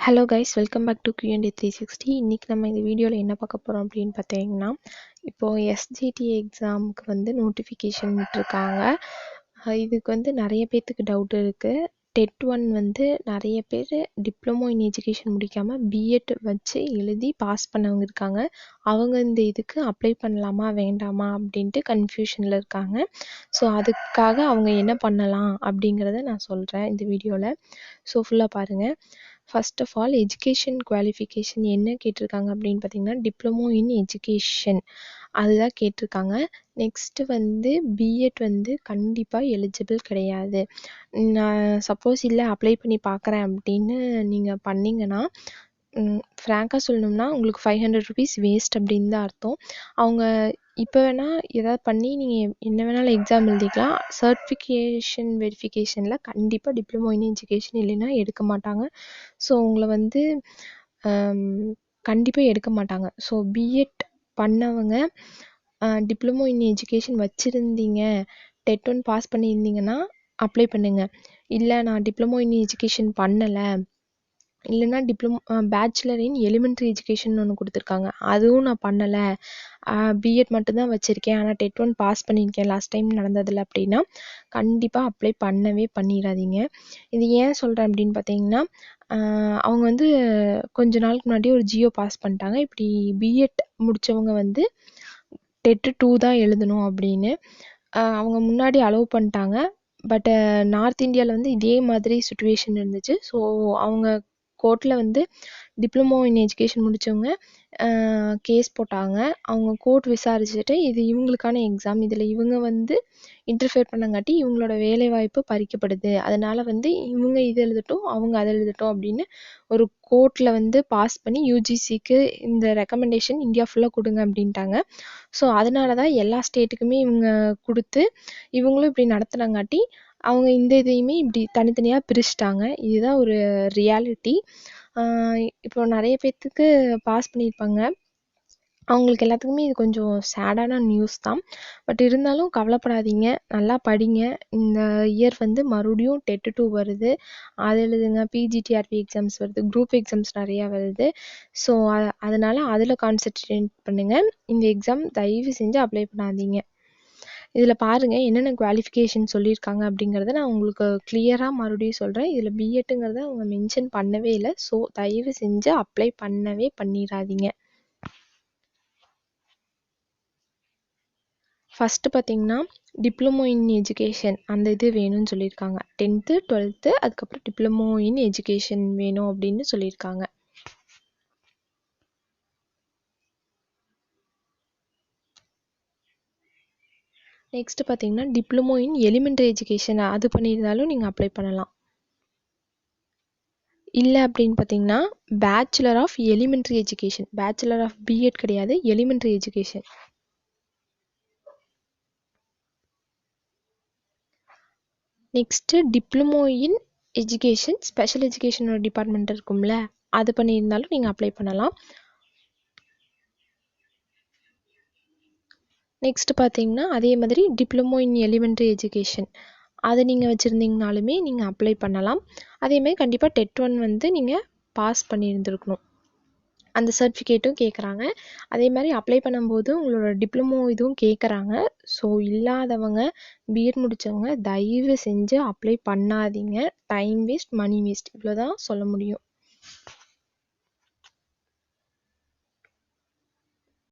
Hello guys welcome back to QNT three sixty இன்றைக்கி நம்ம இந்த வீடியோவில் என்ன பார்க்க போகிறோம் அப்படின்னு பார்த்தீங்கன்னா இப்போது எஸ்ஜிடி எக்ஸாமுக்கு வந்து நோட்டிஃபிகேஷன் விட்டுருக்காங்க. இதுக்கு வந்து நிறைய பேர்த்துக்கு டவுட் இருக்குது டெட் ஒன் வந்து நிறைய பேர் டிப்ளமோ இன் எஜுகேஷன் முடிக்காமல் பிஎட் வச்சு எழுதி பாஸ் பண்ணவங்க இருக்காங்க. அவங்க இந்த இதுக்கு அப்ளை பண்ணலாமா வேண்டாமா அப்படின்ட்டு கன்ஃபியூஷனில் இருக்காங்க. ஸோ அதுக்காக அவங்க என்ன பண்ணலாம் அப்படிங்கிறத நான் சொல்கிறேன் இந்த வீடியோவில் ஸோ ஃபுல்லாக பாருங்கள் first of all education qualification என்ன கேட்டிருக்காங்க அப்படின்னு பார்த்தீங்கன்னா டிப்ளமோ இன் எஜுகேஷன் அதுதான் கேட்டிருக்காங்க. நெக்ஸ்ட்டு வந்து பிஎட் வந்து கண்டிப்பாக எலிஜிபிள் கிடையாது. நான் சப்போஸ் இல்லை அப்ளை பண்ணி பார்க்குறேன் அப்படின்னு நீங்கள் பண்ணிங்கன்னா ஃப்ராங்காக சொல்லணும்னா உங்களுக்கு ஃபைவ் ஹண்ட்ரட் ருபீஸ் வேஸ்ட் அப்படின்னு தான் அர்த்தம். அவங்க இப்போ வேணால் ஏதாவது பண்ணி நீங்கள் என்ன வேணாலும் எக்ஸாம் எழுதிக்கலாம். சர்டிஃபிகேஷன் வெரிஃபிகேஷனில் கண்டிப்பாக டிப்ளமோ இன் எஜுகேஷன் இல்லைன்னா எடுக்க மாட்டாங்க. ஸோ உங்களை வந்து கண்டிப்பாக எடுக்க மாட்டாங்க. ஸோ பிஎட் பண்ணவங்க டிப்ளமோ இன் எஜுகேஷன் வச்சுருந்தீங்க டெட் ஒன் பாஸ் பண்ணியிருந்தீங்கன்னா அப்ளை பண்ணுங்கள் இல்லை நான் டிப்ளமோ இன் எஜுகேஷன் பண்ணலை இல்லைன்னா diploma bachelor in elementary education ஒன்று கொடுத்துருக்காங்க. அதுவும் நான் பண்ணலை. பிஎட் மட்டும்தான் வச்சுருக்கேன். ஆனால் டெட் ஒன் பாஸ் பண்ணியிருக்கேன். லாஸ்ட் டைம் நடந்ததில் அப்படின்னா கண்டிப்பாக அப்ளை பண்ணவே பண்ணிடாதீங்க இது ஏன் சொல்கிறேன் அப்படின்னு பார்த்தீங்கன்னா அவங்க வந்து கொஞ்ச நாளுக்கு முன்னாடி ஒரு ஜியோ பாஸ் பண்ணிட்டாங்க. இப்படி பிஎட் முடித்தவங்க வந்து டெட்டு டூ தான் எழுதணும் அப்படின்னு அவங்க முன்னாடி அலோவ் பண்ணிட்டாங்க. பட்டு நார்த் இந்தியாவில் வந்து இதே மாதிரி சுச்சுவேஷன் இருந்துச்சு. ஸோ அவங்க கோர்ட்டில் வந்து டிப்ளமோ இன் எஜுகேஷன் முடித்தவங்க கேஸ் போட்டாங்க. அவங்க கோர்ட் விசாரிச்சுட்டு இது இவங்களுக்கான எக்ஸாம் இதில் இவங்க வந்து இன்டர்ஃபியர் பண்ணங்காட்டி இவங்களோட வேலைவாய்ப்பு பறிக்கப்படுது. அதனால் வந்து இவங்க இது எழுதட்டும் அவங்க அதை எழுதட்டும் அப்படின்னு ஒரு கோர்ட்டில் வந்து பாஸ் பண்ணி யூஜிசிக்கு இந்த ரெக்கமெண்டேஷன் இந்தியா ஃபுல்லாக கொடுங்க அப்படின்ட்டாங்க. ஸோ அதனால தான் எல்லா ஸ்டேட்டுக்குமே இவங்க கொடுத்து இவங்களும் இப்படி நடத்துனாங்காட்டி அவங்க இந்த இதையுமே இப்படி தனித்தனியாக பிரிச்சுட்டாங்க. இதுதான் ஒரு ரியாலிட்டி இப்போ நிறைய பேர்த்துக்கு பாஸ் பண்ணியிருப்பாங்க. அவங்களுக்கு எல்லாத்துக்குமே இது கொஞ்சம் சேடான நியூஸ் தான். பட் இருந்தாலும் கவலைப்படாதீங்க. நல்லா படிங்க. இந்த இயர் வந்து மறுபடியும் டெட்டு டூ வருது. அது எழுதுங்க. பிஜிடிஆர்பி எக்ஸாம்ஸ் வருது. குரூப் எக்ஸாம்ஸ் நிறையா வருது. ஸோ அதனால் அதில் கான்சென்ட்ரேட் பண்ணுங்கள் இந்த எக்ஸாம் தயவு செஞ்சு அப்ளை பண்ணாதீங்க. இதில் பாருங்கள் என்னென்ன குவாலிஃபிகேஷன் சொல்லியிருக்காங்க அப்படிங்கிறத நான் உங்களுக்கு கிளியராக மறுபடியும் சொல்கிறேன் இதில் பிஎட்டுங்கிறத அவங்க மென்ஷன் பண்ணவே இல்லை. ஸோ தயவு செஞ்சு அப்ளை பண்ணவே பண்ணிடாதீங்க ஃபஸ்ட்டு பார்த்தீங்கன்னா டிப்ளமோ இன் எஜுகேஷன் அந்த இது வேணும்னு சொல்லியிருக்காங்க. டென்த்து டுவெல்த்து அதுக்கப்புறம் டிப்ளமோ இன் எஜுகேஷன் வேணும் அப்படின்னு சொல்லியிருக்காங்க. நெக்ஸ்ட்டு பார்த்தீங்கன்னா டிப்ளமோ இன் எலிமெண்ட்ரி எஜுகேஷன் அது பண்ணியிருந்தாலும் நீங்கள் அப்ளை பண்ணலாம். இல்லை அப்படின்னு பார்த்தீங்கன்னா bachelor of elementary education bachelor of BEd கிடையாது elementary education next diploma in education special எஜுகேஷனோட department இருக்கும்ல அது பண்ணியிருந்தாலும் நீங்கள் அப்ளை பண்ணலாம். நெக்ஸ்ட் பார்த்தீங்கன்னா அதே மாதிரி டிப்ளமோ இன் எலிமெண்ட்ரி எஜுகேஷன் அதை நீங்கள் வச்சுருந்தீங்கனாலுமே நீங்கள் அப்ளை பண்ணலாம். அதேமாதிரி கண்டிப்பாக டெட் ஒன் வந்து நீங்கள் பாஸ் பண்ணியிருந்துருக்கணும். அந்த சர்டிஃபிகேட்டும் கேட்குறாங்க அதே மாதிரி அப்ளை பண்ணும்போது உங்களோட டிப்ளமோ இதுவும் கேட்குறாங்க ஸோ இல்லாதவங்க பிஎட் முடித்தவங்க தயவு செஞ்சு அப்ளை பண்ணாதீங்க. டைம் வேஸ்ட் மணி வேஸ்ட் இவ்வளோ தான் சொல்ல முடியும்.